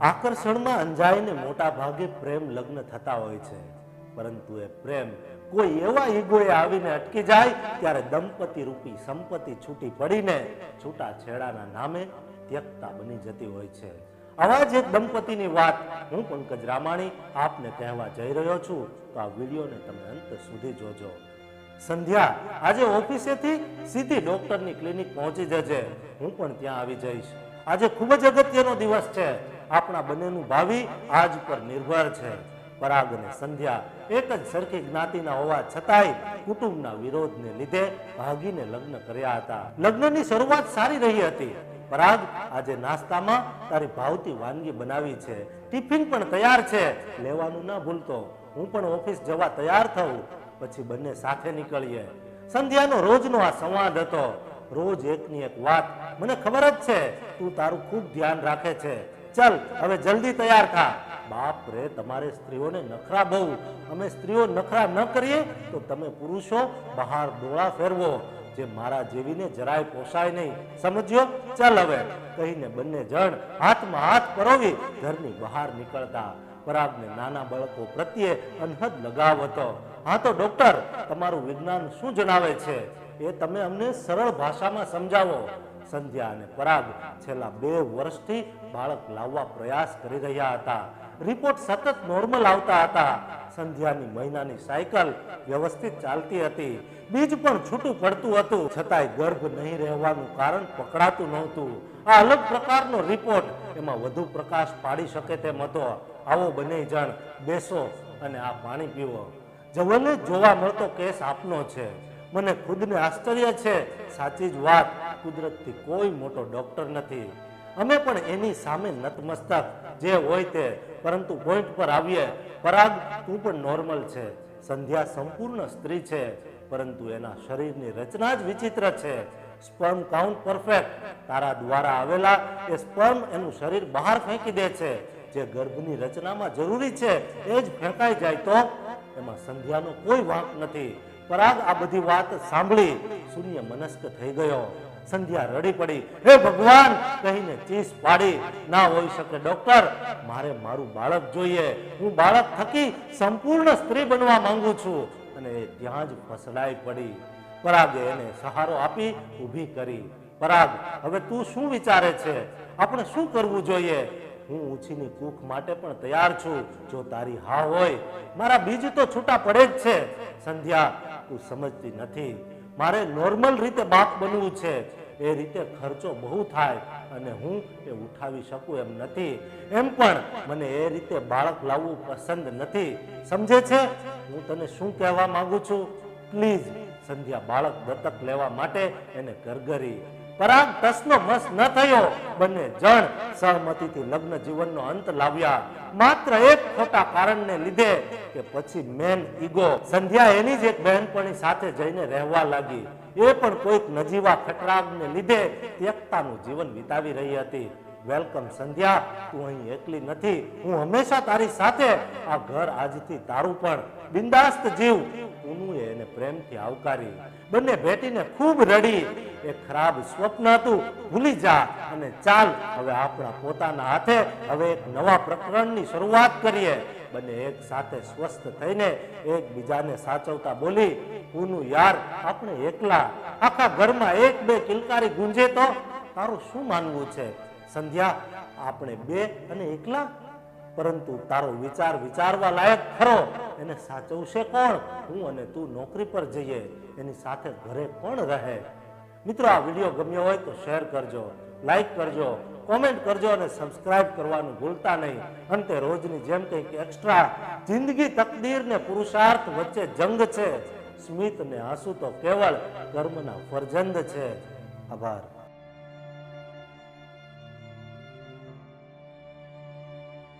આકર્ષણમાં અંજાઈને મોટા ભાગે પ્રેમ લગ્ન થતા હોય છે. પરંતુ એ પ્રેમ કોઈ એવા ઈગોએ આવીને અટકી જાય ત્યારે દંપતી રૂપી સંપત્તિ છૂટી પડીને છૂટા છેડાના નામે ત્યક્તા બની જતી હોય છે. આવા જ એક દંપતીની વાત હું પંકજ રામાણી આપને કહેવા જઈ રહ્યો છું. તો આ વિડીયોને તમે અંત સુધી જોજો. સંધ્યા, આજે ઓફિસેથી સીધી ડોક્ટરની ક્લિનિક પહોંચી જજે. હું પણ ત્યાં આવી જઈશ. આજે ખૂબ જ અગત્યનો દિવસ છે. આપણા બંનેનું ભાવિ આજ પર નિર્ભર છે. પરાગ અને સંધ્યા એક જ સરખી જ્ઞાતિના હોવા છતાંય કુટુંબના વિરોધને લીધે ભાગીને લગ્ન કર્યા હતા. લગ્નની શરૂઆત સારી રહી હતી. પરાગ આજે નાસ્તામાં તારી ભાવતી વાનગી બનાવી છે. ટિફિન પણ તૈયાર છે. લેવાનું ના ભૂલતો. હું પણ ઓફિસ જવા તૈયાર થઉં. પછી બંને સાથે નીકળીએ. સંધ્યાનો રોજનો આ સંવાદ હતો. રોજ એકની એક વાત. મને ખબર જ છે, તું તારું ખૂબ ધ્યાન રાખે છે. ચલ, હવે જલ્દી તૈયાર થા. બાપ રે, તમારે સ્ત્રીઓને નખરા બહુ. અમે સ્ત્રીઓ નખરા ન કરીએ તો તમે પુરુષો બહાર ડોળા ફેરવો, જે મારા જેવીને જરાય પોસાય નહીં. સમજ્યો? ચાલ હવે. કહીને બંને જણ હાથમાં હાથ પરોવી ઘરની બહાર નીકળતા. પરાગને નાના બાળકો પ્રત્યે અનહદ લગાવ હતો. હા તો, ડોક્ટર, તમારું વિજ્ઞાન શું જણાવે છે? એ તમે અમને સરળ ભાષામાં સમજાવો. સંધ્યા અને પરાગ છેલ્લા બે વર્ષથી બાળક લાવવા પ્રયાસ કરી રહ્યા હતા. રિપોર્ટ સતત નોર્મલ આવતા હતા. સંધ્યાની મહિનાની સાયકલ વ્યવસ્થિત ચાલતી હતી. બીજ પણ છૂટું પડતું હતું. છતાંય ગર્ભ નહીં રહેવાનું કારણ પકડાતું નહોતું. આ અલગ પ્રકારનો રિપોર્ટ એમાં વધુ પ્રકાશ પાડી શકે તેમ હતો. આવો બંને જણ બેસો અને આ પાણી પીવો. જવને જોવા મળતો કેસ આપનો છે. મને ખુદને આશ્ચર્ય છે. સાચી જ વાત. કુદરતથી કોઈ મોટો ડોક્ટર નથી. અમે પણ એની સામે નતમસ્તક જે હોય તે, પરંતુ પોઈન્ટ પર આવીએ. પરાગ, તું પણ નોર્મલ છે. સંધ્યા સંપૂર્ણ સ્ત્રી છે, પરંતુ એના શરીરની રચના જ વિચિત્ર છે. Sperm count perfect. તારા દ્વારા આવેલા એ સ્પર્મ એનું શરીર બહાર ફેંકી દે છે. જે ગર્ભની રચનામાં જરૂરી છે, એ જ ફેંકાઈ જાય તો એમાં સંધ્યાનો કોઈ વાંક નથી. પરાગ આ બધી વાત સાંભળી શૂન્ય મનસ્ક થઈ ગયો. સંધ્યા રડી પડી. હે ભગવાન! કહીને ચીસ પાડી. ના હોઈ શકે, ડોક્ટર. મારે મારું બાળક જોઈએ. હું બાળક થકી સંપૂર્ણ સ્ત્રી બનવા માંગુ છું. અને એ ત્યાં જ ફસડાઈ પડી. પરાગે એને સહારો આપી ઊભી કરી. પરાગ, હવે તું શું વિચારે છે? આપણે શું કરવું જોઈએ? હું ઊંચીની કૂખ માટે પણ તૈયાર છું. જો તારી હા હોય, મારા બીજ તો છૂટા પડે જ છે. સંધ્યા તું સમજતી નથી. મારે નોર્મલ રીતે બાપ બનવું છે. એ રીતે ખર્ચો બહુ થાય અને હું એ ઉઠાવી શકું એમ નથી. એમ પણ મને એ રીતે બાળક લાવવું પસંદ નથી. સમજે છે? હું તને શું કહેવા માંગુ છું? પ્લીઝ, સંધ્યા બાળક દત્તક લેવા માટે એને ગરગરી પરાગ તસનો મસ ન થયો. બંને જણ સહમતીથી લગ્ન જીવનનો અંત લાવ્યા. માત્ર એક ખોટા કારણને લીધે કે પછી મેન ઈગો સંધ્યા એની જ એક બહેનપણી સાથે જઈને રહેવા લાગી. એ પણ કોઈક નજીવા ખટરાગને લીધે એકતાનું જીવન વિતાવી રહી હતી. વેલકમ સંધ્યા. તું અહીં એકલી નથી. હું હંમેશા તારી સાથે. આ ઘર આજથી તારું પણ. બિંદાસ્ત જીવ. ઉનું એને પ્રેમથી આવકારી. બંને ભેટીને ખૂબ રડી. એ ખરાબ સ્વપ્ન હતું. ભૂલી જા અને ચાલ. હવે આપણા પોતાના હાથે હવે એક નવા પ્રકરણની શરૂઆત કરીએ. બંને એક સાથે સ્વસ્થ થઈને એકબીજાને સાચવતા બોલી, ઉનું યાર, આપણે એકલા. આખા ઘરમાં એક બે કિલકારી ગુંજે તો તારું શું માનવું છે? સંધ્યા, આપણે બે અને એકલા? પરંતુ તારો વિચાર વિચારવા લાયક ખરો. એને સાચવશે કોણ? હું અને તું નોકરી પર જઈએ. એની સાથે ઘરે કોણ રહે? મિત્રો, આ વીડિયો ગમ્યો હોય તો શેર કરજો, લાઈક કરજો, કોમેન્ટ કરજો અને સબસ્ક્રાઇબ કરવાનું ભૂલતા નહીં. અંતે રોજની જેમ કંઈક એક્સ્ટ્રા જિંદગી તકદીર ને પુરુષાર્થ વચ્ચે જંગ છે. સ્મિત ને આંસુ તો કેવળ કર્મના ફરજંદ છે. આભાર.